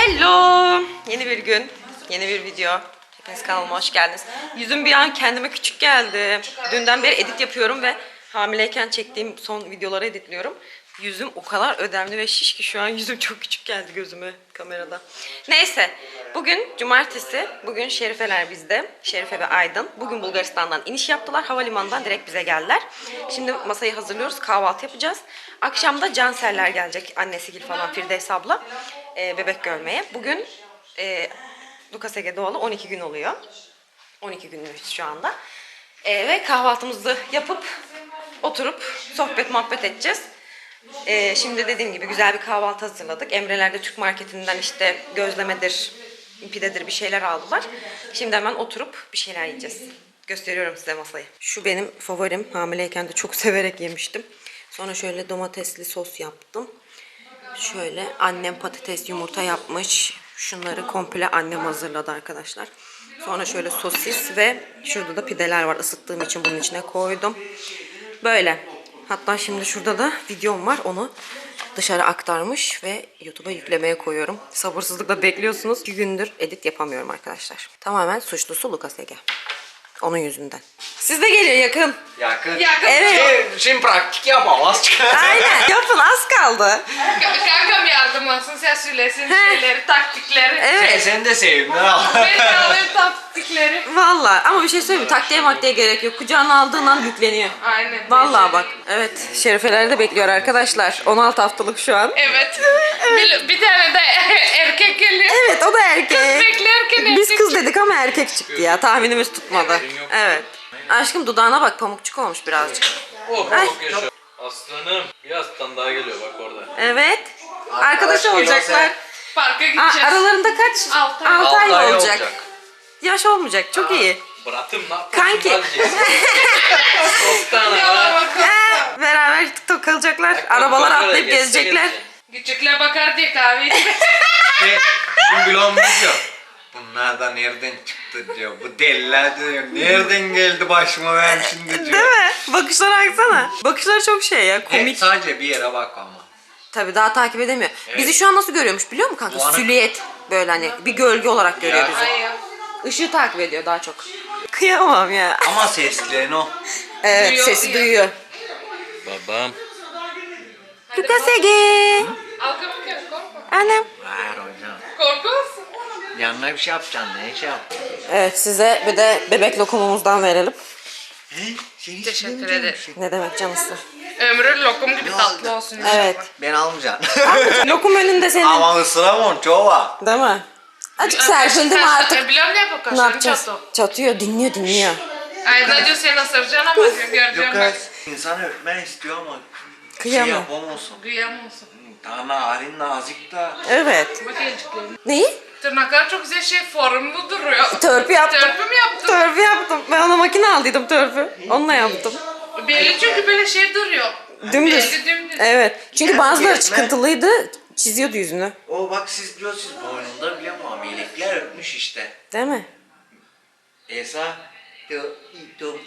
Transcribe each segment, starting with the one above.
Hello! Yeni bir gün, yeni bir video. Hepiniz kanalıma hoş geldiniz. Yüzüm bir an kendime küçük geldi. Dünden beri edit yapıyorum ve hamileyken çektiğim son videoları editliyorum. Yüzüm o kadar ödemli ve şiş ki şu an yüzüm çok küçük geldi gözüme kamerada. Neyse, bugün cumartesi. Bugün Şerifeler bizde. Şerife ve Aydın. Bugün Bulgaristan'dan iniş yaptılar. Havalimanından direkt bize geldiler. Şimdi masayı hazırlıyoruz, kahvaltı yapacağız. Akşam da Canseller gelecek. Annesigil falan Firdevs abla. e, bebek görmeye. Bugün e, Lucas Ege doğalı 12 gün oluyor. 12 günlüyüz şu anda. E, ve kahvaltımızı yapıp oturup sohbet muhabbet edeceğiz. E, şimdi dediğim gibi güzel bir kahvaltı hazırladık. Emre'ler Türk marketinden işte gözlemedir, pidedir bir şeyler aldılar. Şimdi hemen oturup bir şeyler yiyeceğiz. Gösteriyorum size masayı. Şu benim favorim. Hamileyken de çok severek yemiştim. Sonra şöyle domatesli sos yaptım. Şöyle annem patates yumurta yapmış. Şunları komple annem hazırladı arkadaşlar. Sonra şöyle sosis ve şurada da pideler var. Isıttığım için bunun içine koydum. Böyle. Hatta şimdi şurada da videom var. Onu dışarı aktarmış ve YouTube'a yüklemeye koyuyorum. Sabırsızlıkla bekliyorsunuz. İki gündür edit yapamıyorum arkadaşlar. Tamamen suçlusu Lucas Ege. Onun yüzünden. Siz de geliyor yakın. Yakın. Yakın. Evet. Şey, şimdi pratik yapalım azıcık. Aynen. Yapın az kaldı. Ka- Kankam yardım olsun sen söylesin şeyleri, taktikleri. Evet. Sen de sevimden al. Ben de alayım taktikleri. Vallahi ama bir şey söyleyeyim mi? Taktiğe maktiğe gerek yok. Kucağına aldığın an yükleniyor. Aynen. Vallahi bak. Evet. Şerifeler de bekliyor arkadaşlar. 16 haftalık şu an. Evet. Bir, bir tane de erkek geliyor. Evet o da erkek. Beklerken Biz erkek kız dedik ama erkek çıktı ya. Tahminimiz tutmadı. Evet. Aşkım dudağına bak pamukçuk olmuş birazcık. Oh, Ay. çok yaşa. Aslanım. Bir aslan daha geliyor bak orada. Evet. Arkadaş Arkadaş olacaklar. Parka Aa, gideceğiz. aralarında kaç? Altı ay. 6 Altı ay ay olacak. olacak. Yaş olmayacak. Çok iyi. Bıratım ne yapıyorsun? Kanki. Dostana Yalan ha. bakalım. Ee, beraber TikTok kalacaklar. Arabalar Bak, atlayıp gezecekler. Küçükler bakar diye kahve içmez. Şey, şimdi bilomuz ya. Bunlar da nereden çıktı diyor. Bu deliler diyor. Nereden geldi başıma ben şimdi diyor. Değil mi? Bakışlara baksana. Bakışları çok şey ya komik. sadece bir yere bak ama. Tabii daha takip edemiyor. Evet. Bizi şu an nasıl görüyormuş biliyor musun kanka? Bu ana- Silüet böyle hani bir gölge olarak görüyor Ya. bizi. Ay ya. Işığı takip ediyor daha çok. Kıyamam ya. Ama seslerini o. Evet Duyuyor, sesi duyuyor. duyuyor. Babam. Lucas Ege. Al kapı korkma. Annem. Ver hocam. Korkuyorsun. Yanına bir şey yapacaksın ne şey yap. Evet size bir de bebek lokumumuzdan verelim. Hey, seni Teşekkür ederim. Ne demek canısı. Ömrü lokum gibi tatlı olsun inşallah. Evet. Ben almayacağım. Lokum önünde senin. Ama ısıramam çoğu var. Değil mi? Azıcık Kaş- serpildi mi kaş- artık? Biliyorum ne yapıyor Ne yapacağız? çatı. Çatıyor, dinliyor, dinliyor. Ay ne diyor sen ısıracaksın ama diyor göreceğim bak. Yok insan öpmen istiyor ama şey Kıyamam. yapamıyorsun. Duyamıyorsun. Daha narin nazik da. Evet. Bak elciklerim. Neyi? Tırnaklar çok güzel şey formlu duruyor. Törpü yaptım. Törpü mü yaptın? Törpü yaptım. Ben ona makine aldıydım törpü. Onunla yaptım. Belli çünkü böyle şey duruyor. Dümdüz. Belli dümdüz. Evet. Çünkü Ya, bazıları çıkıntılıydı. Çiziyordu yüzünü. O bak siz diyorsunuz boynunda bile ama melekler öpmüş işte. Değil mi? Esa de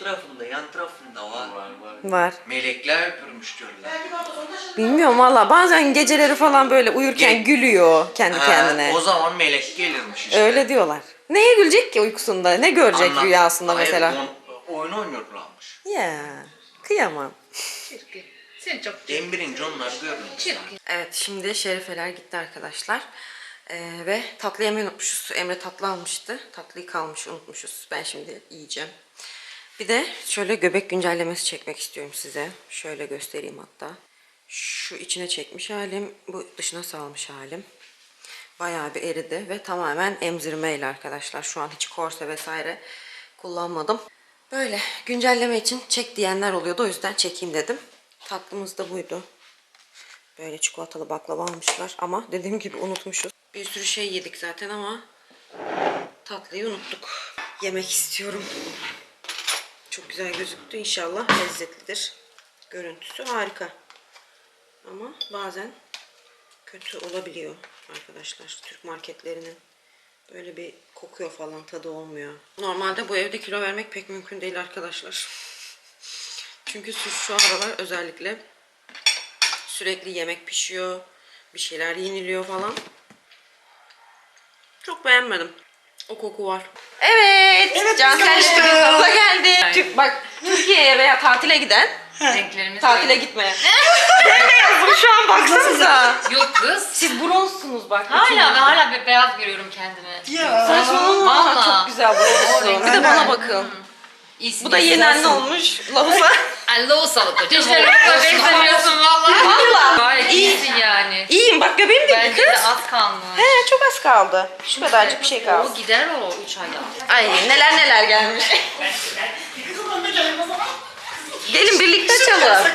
tarafında yan tarafında var. Var. Melekler öpürmüş diyorlar. Bilmiyorum valla. Bazen geceleri falan böyle uyurken Ge- gülüyor kendi Ha, kendine. O zaman melek gelirmiş işte. Öyle diyorlar. Neye gülecek ki uykusunda? Ne görecek Anla- rüyasında Hayır, mesela? on- oyun oynuyorlarmış. Ya kıyamam. Çirkin. Sen çok En birinci onlar görmüş. çirkin. Evet şimdi Şerifeler gitti arkadaşlar. Ee, ve tatlı yemeği unutmuşuz. Emre tatlı almıştı. Tatlıyı kalmış unutmuşuz. Ben şimdi yiyeceğim. Bir de şöyle göbek güncellemesi çekmek istiyorum size. Şöyle göstereyim hatta. Şu içine çekmiş halim. Bu dışına salmış halim. Bayağı bir eridi ve tamamen emzirmeyle arkadaşlar. Şu an hiç korse vesaire kullanmadım. Böyle güncelleme için çek diyenler oluyordu. O yüzden çekeyim dedim. Tatlımız da buydu. Böyle çikolatalı baklava almışlar ama dediğim gibi unutmuşuz. Bir sürü şey yedik zaten ama tatlıyı unuttuk. Yemek istiyorum. Çok güzel gözüktü. İnşallah lezzetlidir. Görüntüsü harika. Ama bazen kötü olabiliyor arkadaşlar. Türk marketlerinin böyle bir kokuyor falan tadı olmuyor. Normalde bu evde kilo vermek pek mümkün değil arkadaşlar. Çünkü şu, şu aralar özellikle sürekli yemek pişiyor, bir şeyler yeniliyor falan. Çok beğenmedim. O koku var. Evet. Evet, biz bugün tanıştık. gaza geldi. Tür- bak Türkiye'ye veya tatile giden Renklerimiz tatile gitmeye. ben de yazdım şu an baksanıza. Yok kız. Siz bronzsunuz bak. Hala ve de. hala be- beyaz görüyorum kendimi. Ya. Saçmalama. Vallahi. Çok güzel bronzsun. Bir de bana bakın. İyisin, Bu da iyisin. yeni anne olmuş. Lahusa. Allah sağlık hocam. Dişlerimi de benzemiyorsun valla. Valla. Gayet İyi. iyisin yani. İyiyim bak göbeğim de Bence kız. de az kalmış. Çok az kaldı. Şu kadarcık bir şey kaldı. O gider o 3 ayda. Ay neler neler gelmiş. Gelin birlikte açalım.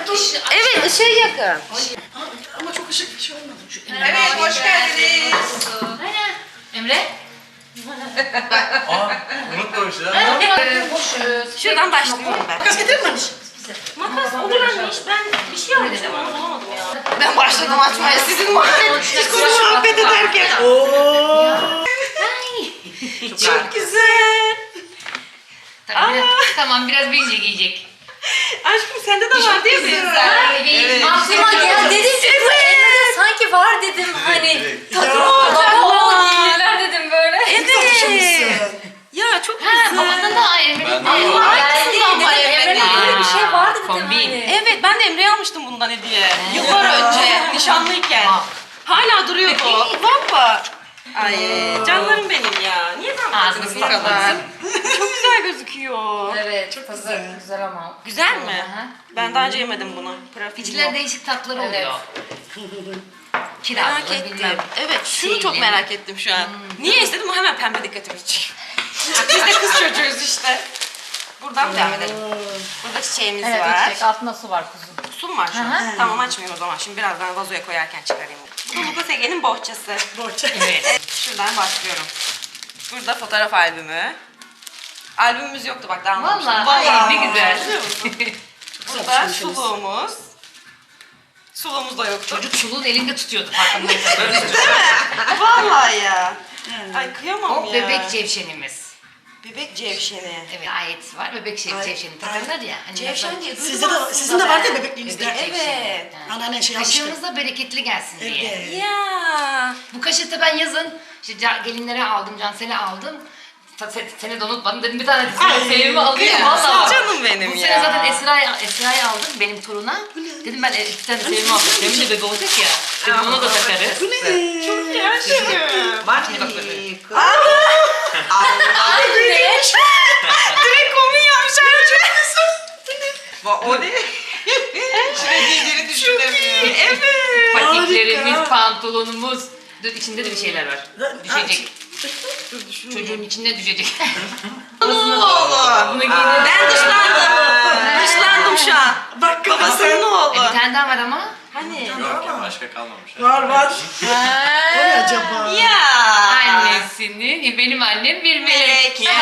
Evet ışığı yakın. Ama çok ışık bir şey olmadı. Evet hoş geldiniz. Emre? Aa unutmamış ya. Şuradan başlıyorum ben. Makas getirir mi? Makas olur anne iş ben bir şey almıştım ama bulamadım ya. Ben başladım açmaya sizin muhabbet. muhabbet ederken. Çok güzel. Tamam, biraz, tamam biraz büyüyünce giyecek. Aşkım sende de var değil mi? Evet. Aklıma gel dedim ki bu Emre'de sanki var dedim hani takım Aa, takım giyinirler dedim böyle. Evet. Ya çok Ha, güzel. babasının da Emre'nin Ben de de var. Geldi dedim Emre'nin böyle bir şey vardı dedim Kombin. hani. Evet ben de Emre'ye almıştım bundan hediye. Yıllar önce nişanlıyken. Hala duruyordu o. Valla. Ay canlarım benim ya. Niye zahmet Ağzınız bu kadar? patlasın. Çok güzel gözüküyor. Evet, çok güzel. Güzel ama. Güzel mi? Hı. Ben daha önce yemedim bunu. Profiterol. değişik tatları oluyor. Merak Kirazlı ettim. bilmem. Evet şunu Şeyli. çok merak ettim şu an. Niye istedim? O hemen pembe dikkatimi çekiyor. Biz de kız çocuğuyuz işte. Buradan devam edelim. Burada çiçeğimiz Evet, var. içecek. Altında su var kuzum. Su mu var şu an? Tamam açmayayım o zaman. Şimdi birazdan vazoya koyarken çıkarayım. Bu Lucas Ege'nin bohçası. Borça. Evet. Şuradan başlıyorum. Burada fotoğraf albümü. Albümümüz yoktu bak daha almamıştım. Vallahi, ne güzel. Biliyor musun? Burada suluğumuz. Suluğumuz da yoktu. Çocuk çuluğun elinde tutuyordu farkındaysan. Böyle Vallahi ya. Ay kıyamam O ya. bebek cevşenimiz. Bebek cevşeni. Evet ayet var. Bebek cev, Ay, cevşeni takarlar ya. Hani Cevşen diye duydum Sizde de, aslında sizin de ben. vardı ya bebekliğinizde. Bebek cevşeni. Evet. Ha. Anneannen şey almıştı. Kaşığımız da bereketli gelsin diye. Evet. Ya. Bu kaşığı da ben yazın işte ca- gelinlere aldım, Cansel'e aldım. Ta- se- Seni de unutmadım dedim bir tane Ay, sevimi alayım kıyamam. valla. Canım benim Bu ya. sene zaten Esra'ya Esra'ya aldım benim toruna. Dedim ben iki tane sevimi aldım. Sevim de bebe olacak ya. Dedim ona da takarız. Bu ne? Çok Şimdi bak böyle. Direkt kombin yapmış O ne? Giydiğini düşünemiyorum. Evet. Patiklerimiz, pantolonumuz. Dur içinde de bir şeyler var. Düşecek. Çocuğun içinde düşecek. Oğlum. Ben dışlandım. Dışlandım şu an. Bak Babasının E, oğlu. bir tane daha var ama. Hani? Yok ya başka kalmamış. Var var. O ne acaba? Ya. Annesinin, e, benim annem bir melek. Ya.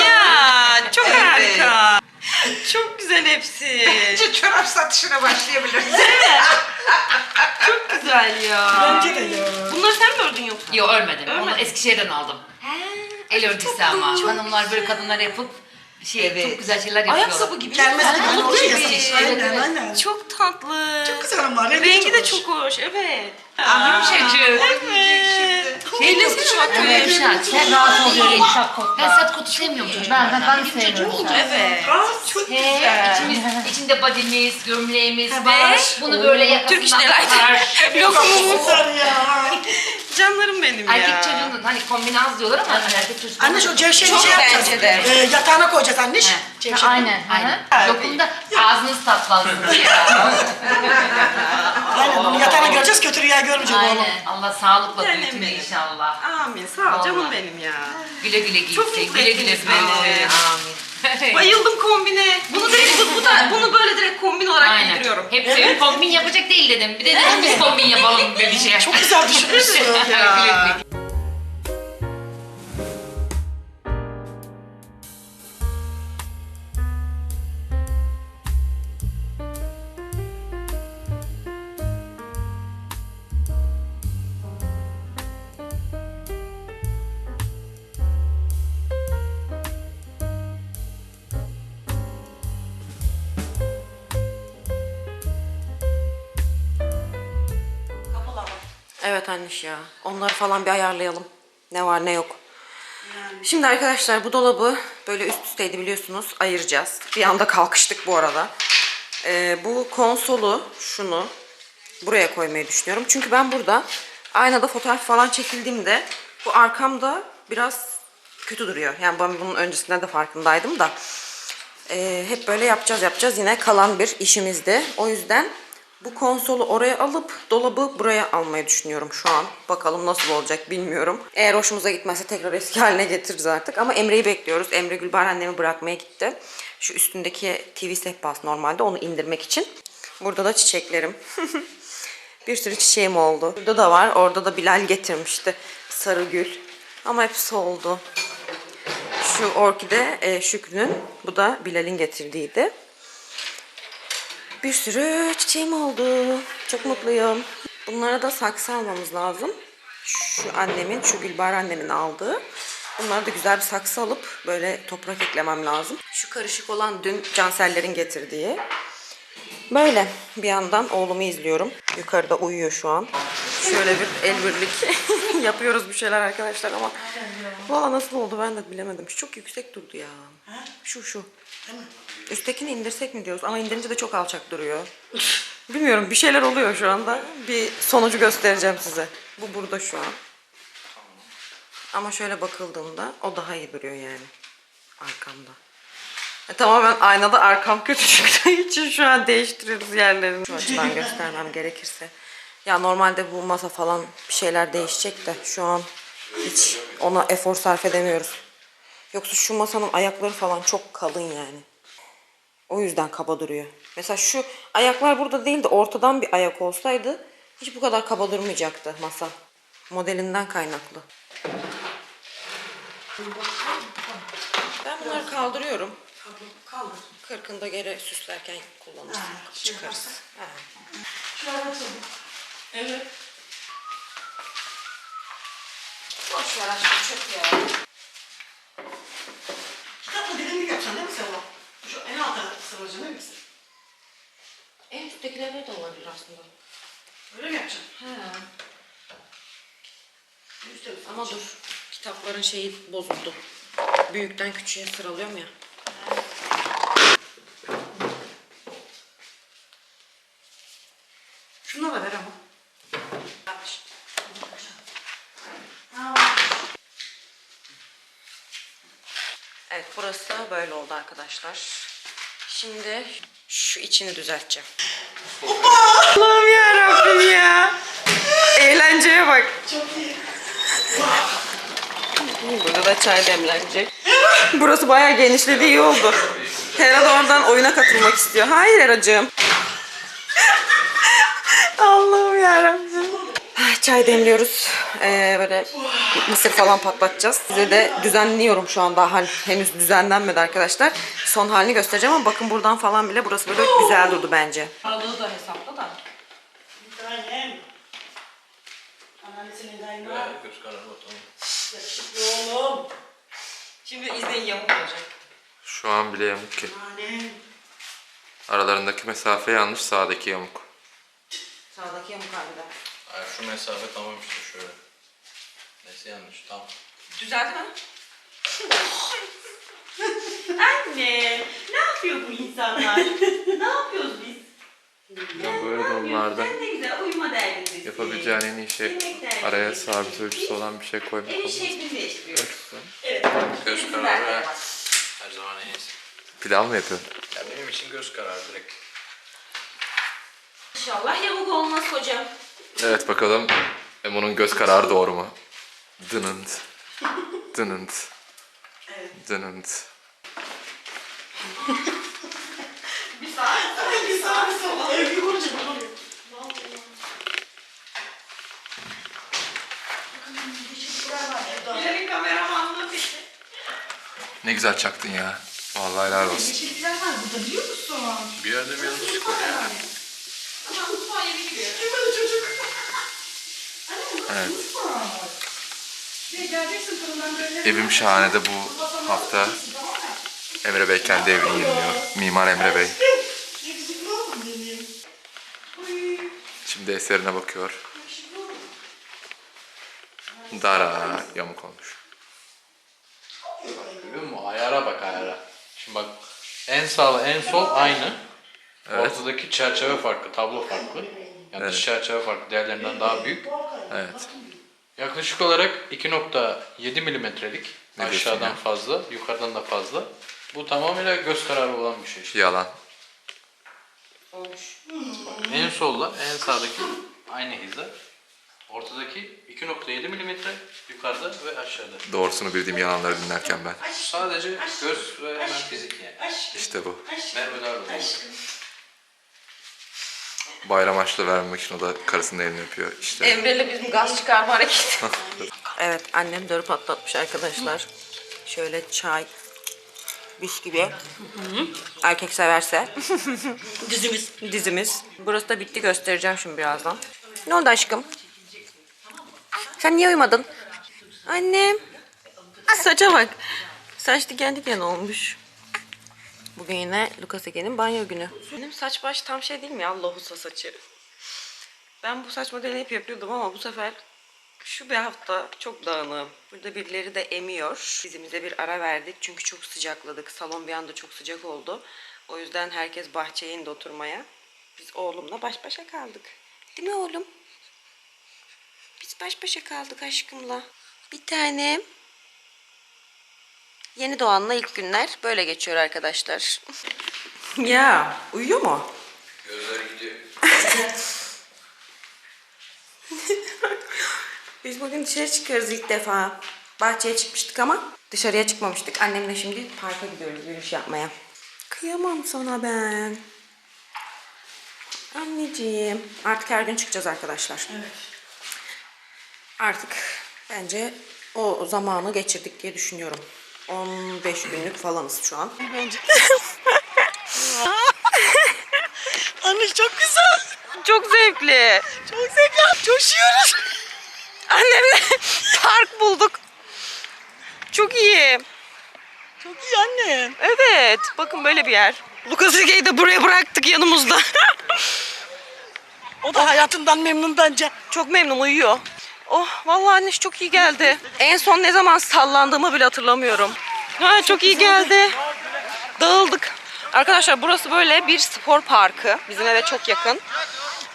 ya. Çok harika. Çok güzel hepsi. Çorap satışına başlayabiliriz. Çok güzel ya. Bence de ya. Bunları sen mi ördün yoksa? Yok örmedim. Onu Örmedin. Eskişehir'den aldım. El örgüsü ama. Hanımlar böyle kadınlar yapıp şey çok güzel şeyler yapıyorlar. Ayakkabı gibi. Gelmez gibi gibi. Aynen aynen. Çok tatlı. Çok güzel ama rengi, Rengi de çok hoş. Evet. Yumuşacık. Evet. Eylesene bak Evet, böyle. yumuşak. Sen rahat oluyor yumuşak kot. Ben sat kotu sevmiyorum çocuğum. Ben, ben, ben de sevmiyorum. Evet. Aa, çok He, güzel. içimiz, içinde body'miz, gömleğimiz ve var. bunu böyle yakasından Türk İş Delight. takar. Lokumumuz. Ya. Canlarım benim ya. Erkek çocuğunun hani kombin az diyorlar ama erkek çocuk. Anne şu cevşeni Çok şey yapacağız. bence de. Ee, yatağına koyacağız anne. He. Cevşeni. Aynen. Aynen. Lokumda ağzınız tatlansın diye. Aynen bunu yatağına göreceğiz kötü rüya görmeyecek oğlum. Aynen. Allah sağlıkla Canım büyütün benim. inşallah. Amin. Sağ ol canım Vallahi. benim ya. Güle güle. Çok mutlu güle güle ettiniz beni. Amin. Bayıldım kombine. Bunu direkt bu, bu da bunu böyle direkt kombin olarak Aynen. giydiriyorum. Hep senin kombin yapacak değil dedim. Bir de dedim biz kombin yapalım bir şey. Çok güzel düşünmüşsün. Güle güle. Anneş ya. Onları falan bir ayarlayalım. Ne var ne yok. Şimdi arkadaşlar bu dolabı böyle üst üsteydi biliyorsunuz ayıracağız. Bir anda kalkıştık bu arada. Ee, bu konsolu şunu buraya koymayı düşünüyorum. Çünkü ben burada aynada fotoğraf falan çekildiğimde bu arkamda biraz kötü duruyor. Yani ben bunun öncesinde de farkındaydım da. Ee, hep böyle yapacağız yapacağız. Yine kalan bir işimizdi. O yüzden bu konsolu oraya alıp dolabı buraya almayı düşünüyorum şu an. Bakalım nasıl olacak bilmiyorum. Eğer hoşumuza gitmezse tekrar eski haline getiririz artık. Ama Emre'yi bekliyoruz. Emre Gülbahar annemi bırakmaya gitti. Şu üstündeki TV sehpası normalde onu indirmek için. Burada da çiçeklerim. bir sürü çiçeğim oldu. Burada da var. Orada da Bilal getirmişti. Sarı gül. Ama hepsi oldu. Şu orkide e, Şükrü'nün. Bu da Bilal'in getirdiğiydi. Bir sürü çiçeğim oldu. Çok mutluyum. Bunlara da saksı almamız lazım. Şu annemin, şu Gülbar annemin aldığı. Bunlara da güzel bir saksı alıp böyle toprak eklemem lazım. Şu karışık olan dün Cansellerin getirdiği. Böyle bir yandan oğlumu izliyorum. Yukarıda uyuyor şu an. Şöyle bir el birlik yapıyoruz bir şeyler arkadaşlar ama valla nasıl oldu ben de bilemedim. Şu çok yüksek durdu ya. Şu şu. Üsttekini indirsek mi diyoruz ama indirince de çok alçak duruyor. Bilmiyorum bir şeyler oluyor şu anda. Bir sonucu göstereceğim size. Bu burada şu an. Ama şöyle bakıldığında o daha iyi duruyor yani. Arkamda. E, tamamen aynada arkam kötü çıktığı için şu an değiştiriyoruz yerlerini. Şu açıdan göstermem gerekirse. Ya normalde bu masa falan bir şeyler değişecek de şu an hiç ona efor sarf edemiyoruz. Yoksa şu masanın ayakları falan çok kalın yani. O yüzden kaba duruyor. Mesela şu ayaklar burada değil de ortadan bir ayak olsaydı hiç bu kadar kaba durmayacaktı masa. Modelinden kaynaklı. Ben bunları kaldırıyorum. Kaldır. Kırkında geri süslerken kullanırsın. Çıkarız. Ha. Şuraya açalım. Evet. Boş ver aşkım çöp ya. Kitapla dilimlik yapacaksın değil mi Seva? Şu en alta sıracaksın değil mi? En üsttekileri de olabilir aslında. Öyle mi yapacaksın? Ha. Üstte mi? Ama dur. Kitapların şeyi bozuldu. Büyükten küçüğe sıralıyorum ya. Şunu da ver ama. Yanlış. Evet burası böyle oldu arkadaşlar. Şimdi şu içini düzelteceğim. Allah'ım yarabbim ya. Eğlenceye bak. Çok iyi. Burada da çay demlenecek. Burası bayağı genişledi iyi oldu. Hera da oradan oyuna katılmak istiyor. Hayır Heracığım. Allah'ım yarabbim. Ah, Çay demliyoruz. Ee, böyle mısır falan patlatacağız. Size de düzenliyorum şu an daha hani henüz düzenlenmedi arkadaşlar. Son halini göstereceğim ama bakın buradan falan bile burası böyle güzel durdu bence. Aralığı da hesapla da. Kararı bakalım. Yakışıklı oğlum. Şimdi izleyin yamuk olacak. Şu an bile yamuk ki. Aralarındaki mesafe yanlış sağdaki yamuk. Sağdaki yamuk harbiden. Ay, şu mesafe tamam işte şöyle. Neyse yanlış tamam. Düzeldi mi? Anne, ne yapıyor bu insanlar? ne yapıyoruz biz? Ya böyle durumlarda Sen de güzel uyuma derdindesin. yapabileceğin en iyi şey araya sabit ölçüsü olan bir şey koymak Evin olur. şeklini değiştiriyoruz. Göz kararı her zaman en iyisi. Pilav mı yapıyorsun? Ya benim için göz kararı direkt. İnşallah yamuk olmaz hocam. Evet bakalım Emo'nun göz kararı doğru mu? Dınınt. Dınınt. Dınınt. Bir saat sonra. Bir konuşacak. ne oluyor? Bilal'in kameramanlığı bitti. Ne güzel çaktın ya. Vallahi helal olsun. Yeşillikler var burada biliyor musun? Bir yerde bir oluyor yani. Ama mutfağa yeni gidiyor. Duymadı çocuk. Evet. Evim şahane de bu hafta Emre Bey kendi evini yeniliyor. Mimar Emre Bey. Şimdi eserine bakıyor. Dara yamuk olmuş. Görüyor musun? Ayara bak ayara. Şimdi bak en sağ en sol aynı. Evet. Ortadaki çerçeve farklı, tablo farklı. Yani dış çerçeve farklı, diğerlerinden daha büyük. Evet. Yaklaşık olarak 2.7 milimetrelik. Ne diyorsun Aşağıdan ya? fazla, yukarıdan da fazla. Bu tamamıyla göz kararı olan bir şey. işte. Yalan. En solda, en sağdaki aynı hiza. Ortadaki 2.7 milimetre yukarıda ve aşağıda. Doğrusunu bildiğim yalanları dinlerken ben. Sadece göz ve hemen fizik yani. İşte bu. Merve Darlı. Bayram açlı vermemek için o da karısının elini öpüyor. İşte Emre'yle bizim gaz çıkarma hareketi. evet annem dörü patlatmış arkadaşlar. Şöyle çay, bisküvi. Erkek severse. Dizimiz. Dizimiz. Burası da bitti göstereceğim şimdi birazdan. Ne oldu aşkım? Sen niye uyumadın? Annem. Saça bak. Saç diken diken olmuş. Bugün yine Lucas Ege'nin banyo günü. Benim saç baş tam şey değil mi ya lohusa saçı? Ben bu saç modelini hep yapıyordum ama bu sefer şu bir hafta çok dağınığım. Burada birileri de emiyor. Dizimize bir ara verdik çünkü çok sıcakladık. Salon bir anda çok sıcak oldu. O yüzden herkes bahçeye indi oturmaya. Biz oğlumla baş başa kaldık. Değil mi oğlum? Biz baş başa kaldık aşkımla. Bir tanem. Yeni doğanla ilk günler böyle geçiyor arkadaşlar. ya uyuyor mu? Gözleri gidiyor. Biz bugün dışarı çıkıyoruz ilk defa. Bahçeye çıkmıştık ama dışarıya çıkmamıştık. Annemle şimdi parka gidiyoruz yürüyüş yapmaya. Kıyamam sana ben. Anneciğim. Artık her gün çıkacağız arkadaşlar. Artık bence o zamanı geçirdik diye düşünüyorum. 15 günlük falanız şu an. Bence. Anne çok güzel. Çok zevkli. Çok zevkli. Coşuyoruz. Annemle park bulduk. Çok iyi. Çok iyi anne. Evet. Bakın böyle bir yer. Lucas Ege'yi de buraya bıraktık yanımızda. O da hayatından memnun bence. çok memnun uyuyor. Oh vallahi anne çok iyi geldi. En son ne zaman sallandığımı bile hatırlamıyorum. Ha çok iyi geldi. Dağıldık. Arkadaşlar burası böyle bir spor parkı. Bizim eve çok yakın.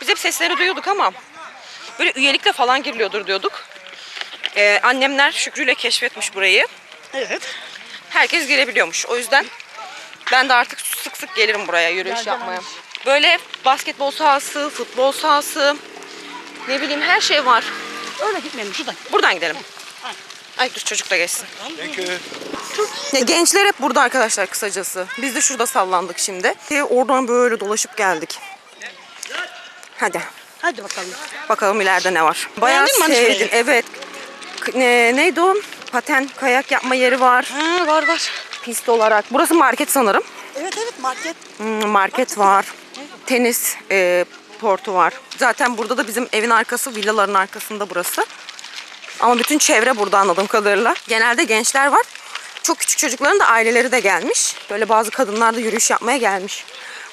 Biz hep sesleri duyuyorduk ama böyle üyelikle falan giriliyordur diyorduk. Ee, annemler Şükrü ile keşfetmiş burayı. Evet. Herkes girebiliyormuş. O yüzden ben de artık sık sık gelirim buraya yürüyüş yapmaya. Böyle basketbol sahası, futbol sahası, ne bileyim her şey var. Öyle gitmeyelim şuradan. Buradan gidelim. Ay dur çocuk da geçsin. Ya gençler hep burada arkadaşlar kısacası. Biz de şurada sallandık şimdi. Ee, Oradan böyle dolaşıp geldik. Hadi Hadi bakalım. bakalım ileride ne var. Bayağı Beğendin mi anne sevdim. şurayı? Evet. K- Ne, neydi o? Paten kayak yapma yeri var. Ha var var. Pist olarak. Burası market sanırım. Evet evet market. Hmm, market var. Tenis e, portu var. Zaten burada da bizim evin arkası, villaların arkasında burası. Ama bütün çevre burada anladığım kadarıyla. Genelde gençler var. Çok küçük çocukların da aileleri de gelmiş. Böyle bazı kadınlar da yürüyüş yapmaya gelmiş.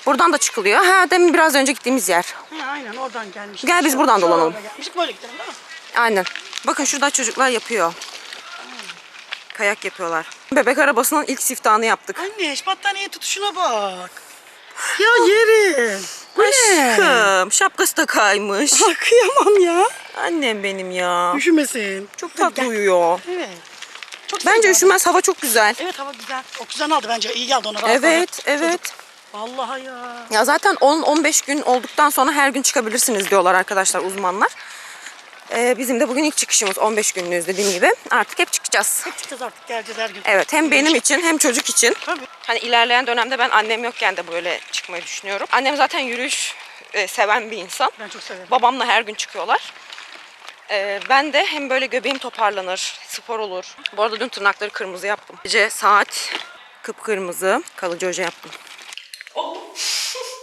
Buradan da çıkılıyor. Ha demin biraz önce gittiğimiz yer. Ha, aynen oradan gelmiş. Gel biz buradan dolanalım. Gelmiştik böyle gidelim değil mi? Aynen. Bakın şurada çocuklar yapıyor. Kayak yapıyorlar. Bebek arabasının ilk siftahını yaptık. Anne şu battaniye tutuşuna bak. Ya yerim. Aşkım şapkası da kaymış. Ah, Kıyamam ya. Annem benim ya. Üşümesin. Çok tatlı uyuyor. Evet. Çok Bence güzel. üşümez hava çok güzel. Evet hava güzel. Oksijen aldı bence. İyi geldi ona. Evet, evet. Vallahi ya. Ya zaten 10-15 gün olduktan sonra her gün çıkabilirsiniz diyorlar arkadaşlar uzmanlar. Ee, bizim de bugün ilk çıkışımız 15 günlüğüz dediğim gibi. Artık hep çıkacağız. Hep çıkacağız artık geleceğiz her gün. Evet hem benim için hem çocuk için. Tabii. Hani ilerleyen dönemde ben annem yokken de böyle çıkmayı düşünüyorum. Annem zaten yürüyüş e, seven bir insan. Ben çok severim. Babamla her gün çıkıyorlar. Ee, ben de hem böyle göbeğim toparlanır, spor olur. Bu arada dün tırnakları kırmızı yaptım. Gece saat kıpkırmızı kalıcı oje yaptım. Oh.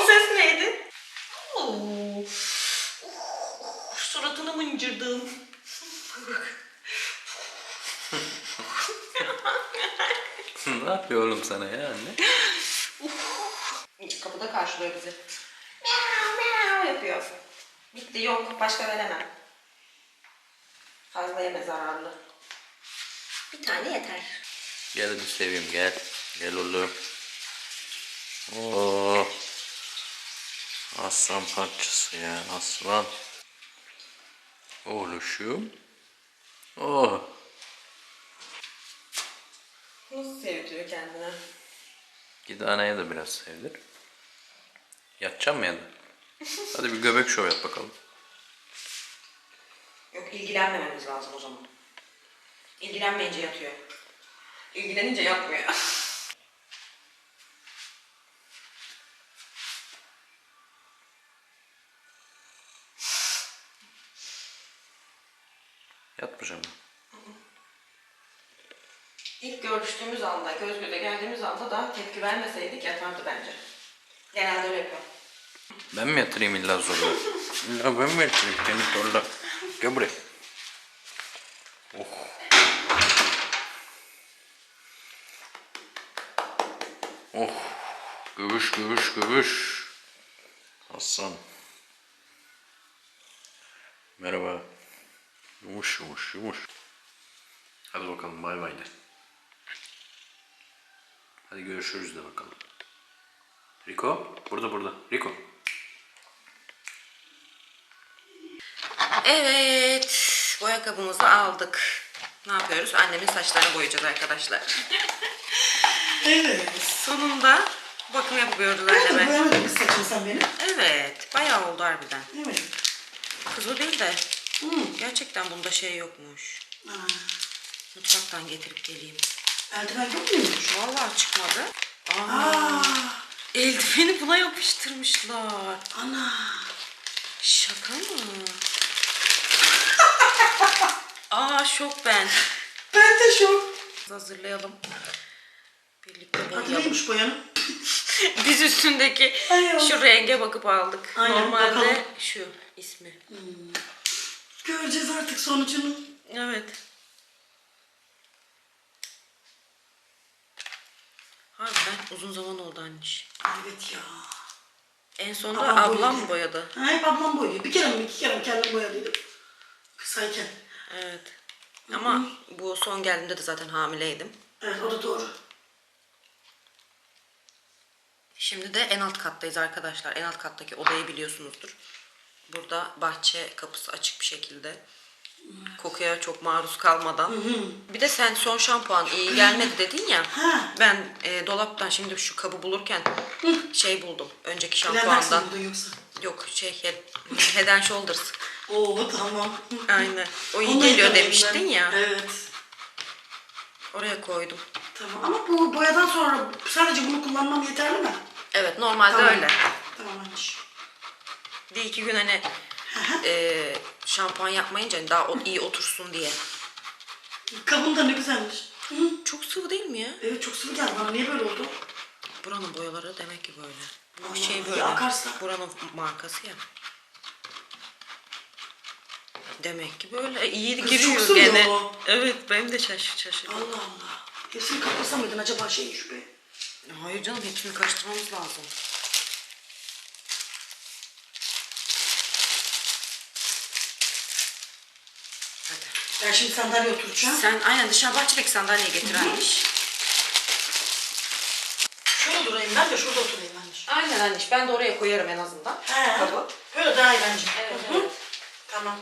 o ses neydi? Oo. Suratını mıncırdım. ne yapıyor oğlum sana ya anne? Kapıda karşılıyor bizi. Meow meow yapıyor. Bitti yok başka veremem. Fazla yeme zararlı. Bir tane yeter. Gel hadi seveyim gel. Gel oğlum. Oo. Aslan parçası ya aslan. Oğluşum. Oh. Nasıl sevdiriyor kendine? Git anaya da biraz sevdir. Yatacağım mı ya da? Hadi bir göbek şov yap bakalım. Yok ilgilenmememiz lazım o zaman. İlgilenmeyince yatıyor. İlgilenince yatmıyor. anda, göz göze geldiğimiz anda da tepki vermeseydik yatardı bence. Genelde öyle yapıyor. Ben mi yatırayım illa zorla? illa ben mi yatırayım seni zorla? Gel buraya. Oh. Oh. Gövüş gövüş gövüş. Aslan. Merhaba. Yumuş yumuş yumuş. Hadi bakalım bay bay de. Hadi görüşürüz de bakalım. Rico, burada burada. Rico. Evet, boya kabımızı aldık. Ne yapıyoruz? Annemin saçlarını boyayacağız arkadaşlar. Evet. Sonunda bakım yapıyoruz anneme. boyamadın kız saçını sen benim. Evet, bayağı oldu harbiden. Değil mi? Kız o değil de Hı. gerçekten bunda şey yokmuş. Aa, Mutfaktan getirip geleyim. Eldiven yok muymuş? Vallahi çıkmadı. Aa, Aa, eldiveni buna yapıştırmışlar. ana. Şaka mı? Aa şok ben. Ben de şok. Hazırlayalım. Birlikte Adı boyayalım. neymiş boyanın? Biz üstündeki Ay şu renge bakıp aldık. Aynen, Normalde bakalım. şu ismi. Göreceğiz artık sonucunu. Evet. Harbiden uzun zaman oldu anneş. Evet ya. En sonunda Ablam ablam boyadı. boyadı. Ha, hep ablam boyuyor. Bir kere mi iki kere mi kendim boyadıydım. Kısayken. Evet. Ama bu son geldiğimde de zaten hamileydim. Evet o da doğru. Şimdi de en alt kattayız arkadaşlar. En alt kattaki odayı biliyorsunuzdur. Burada bahçe kapısı açık bir şekilde. Kokuya çok maruz kalmadan. Bir de sen son şampuan iyi gelmedi dedin ya. Ha. Ben e, dolaptan şimdi şu kabı bulurken şey buldum. Önceki şampuandan. yoksa. Yok şey head, head and shoulders. Oo tamam. Aynen. O iyi Onu geliyor demiştin ben. ya. Evet. Oraya koydum. Tamam ama bu boyadan sonra sadece bunu kullanmam yeterli mi? Evet normalde Tamam. öyle. Tamam anneş. Bir iki gün hani e, şampuan yapmayınca hani daha iyi otursun diye. Kabın da ne güzelmiş. Hı. Çok sıvı değil mi ya? Evet çok sıvı geldi bana. Niye böyle oldu? Buranın boyaları demek ki böyle. Bu Allah şey böyle. ya akarsa? Buranın markası ya. Demek ki böyle iyi Kız giriyor çok gene. o. Evet benim de şaş şaşırdım. Allah Allah. Hepsini kapasa mıydın acaba şey be? Hayır canım hepsini karıştırmamız lazım. Hadi. Ben şimdi sandalye oturacağım. Sen aynen dışarı bahçedeki sandalye getirenmiş. Şöyle durayım ben de şurada oturayım anneş. Aynen anneş ben de oraya koyarım en azından. He. Kabı. Böyle daha iyi bence. Evet, Hı hı. evet. Tamam.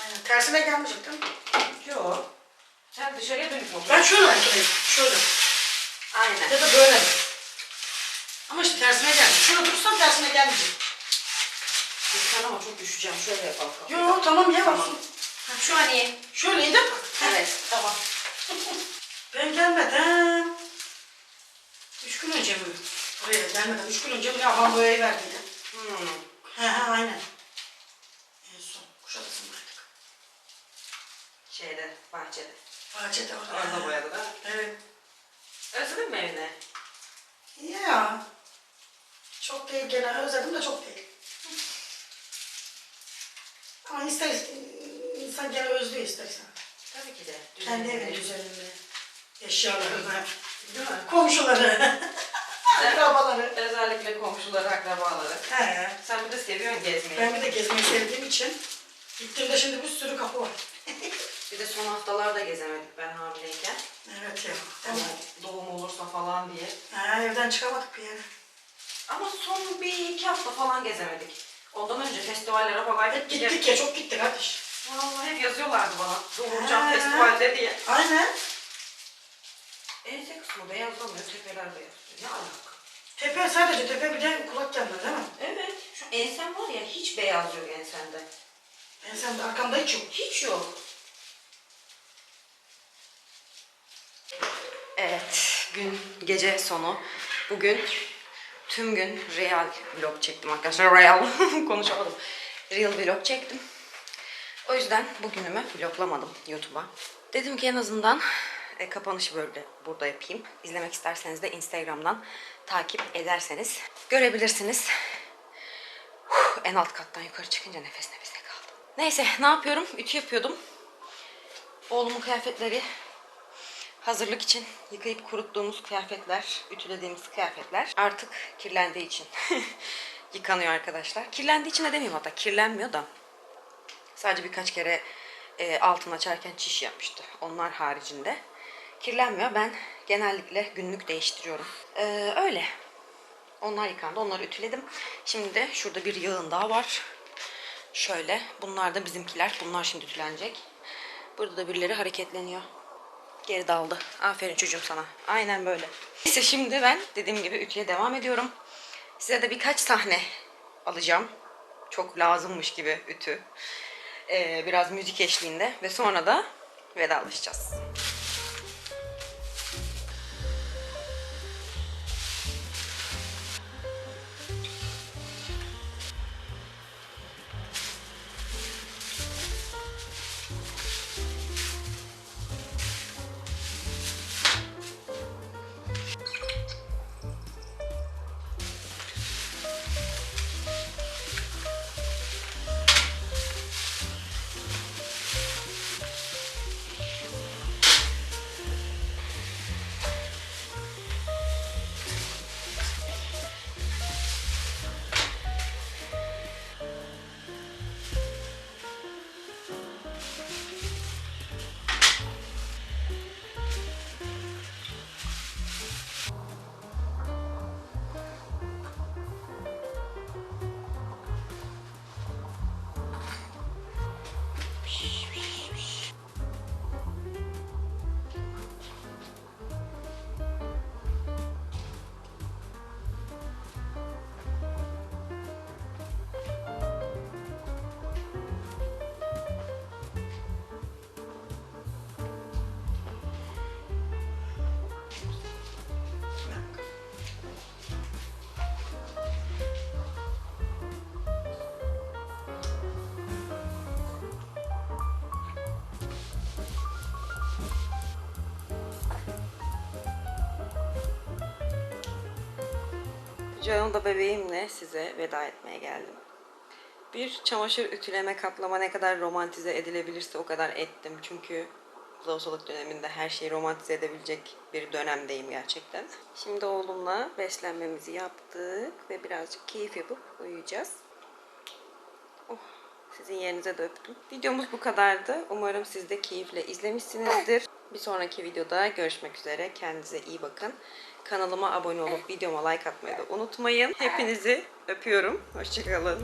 Aynen. Tersine gelmeyecek değil mi? Yok. Sen dışarıya dönük mü Ben şöyle oturayım. Şöyle. Aynen. Ya da böyle. Ama işte tersine gelmiş. Şöyle durursam tersine gelmeyecek. Lütfen ama çok düşeceğim. Şöyle yapalım. Yo tamam ya Tamam. olsun. Şu an iyi. Şöyleydi. Evet. Tamam. ben gelmeden üç gün önce mi? Buraya gelmeden üç gün önce mi ablam boyayı verdiydi. Hmm. He he aynen. En son Kuşadası'ndaydık. Şeyde, bahçede. Bahçede orada. Orada boyadı da. Evet. Özledin mi evini? Ya. Çok değil gene özledim de çok değil. Ama ister insan gene özlüyor istersen. Tabii ki de. Kendi evinin üzerinde. Eşyalarını, Değil mi? komşuları. Akrabaları. Özellikle komşuları, akrabaları. He. Sen bir de seviyorsun gezmeyi. Ben bir de gezmeyi sevdiğim için gittiğimde şimdi bir sürü kapı var. Bir de son haftalarda gezemedik ben hamileyken. Evet ya. Ama doğum olursa falan diye. Ha, evden çıkamadık bir yere. Ama son bir iki hafta falan gezemedik. Ondan önce festivallere falan Hep gittik. gittik ya çok gittik kardeş. Vallahi hep yazıyorlardı bana. Doğumcan Ha. festivalde diye. Aynen. Ense kısmı beyazlamıyor, tepeler beyazlıyor. Ne alaka? Tepe sadece tepe bir de kulak yandı değil mi? Evet. Şu ensem var ya hiç beyaz yok ensende. Ben sen de arkamda hiç yok. Hiç yok. Evet, gün gece sonu. Bugün tüm gün real vlog çektim arkadaşlar. Real konuşamadım. Real vlog çektim. O yüzden bugünümü vloglamadım YouTube'a. Dedim ki en azından e, kapanışı böyle burada yapayım. İzlemek isterseniz de Instagram'dan takip ederseniz görebilirsiniz. Huh, en alt kattan yukarı çıkınca nefes nefese kaldım. Neyse ne yapıyorum? Ütü yapıyordum. Oğlumun kıyafetleri hazırlık için yıkayıp kuruttuğumuz kıyafetler, ütülediğimiz kıyafetler artık kirlendiği için yıkanıyor arkadaşlar. Kirlendiği için de demeyeyim hatta kirlenmiyor da sadece birkaç kere e, altını açarken çiş yapmıştı. Onlar haricinde kirlenmiyor. Ben genellikle günlük değiştiriyorum. Ee, öyle. Onlar yıkandı. Onları ütüledim. Şimdi de şurada bir yağın daha var. Şöyle. Bunlar da bizimkiler. Bunlar şimdi ütülenecek. Burada da birileri hareketleniyor. Geri daldı. Aferin çocuğum sana. Aynen böyle. Neyse şimdi ben dediğim gibi ütüye devam ediyorum. Size de birkaç sahne alacağım. Çok lazımmış gibi ütü. Ee, biraz müzik eşliğinde ve sonra da vedalaşacağız. Canım da bebeğimle size veda etmeye geldim. Bir çamaşır ütüleme kaplama ne kadar romantize edilebilirse o kadar ettim. Çünkü lohusalık döneminde her şeyi romantize edebilecek bir dönemdeyim gerçekten. Şimdi oğlumla beslenmemizi yaptık ve birazcık keyif yapıp uyuyacağız. Oh, sizin yerinize de öptüm. Videomuz bu kadardı. Umarım siz de keyifle izlemişsinizdir. Bir sonraki videoda görüşmek üzere. Kendinize iyi bakın. Kanalıma abone olup videoma like atmayı da unutmayın. Hepinizi öpüyorum. Hoşçakalın.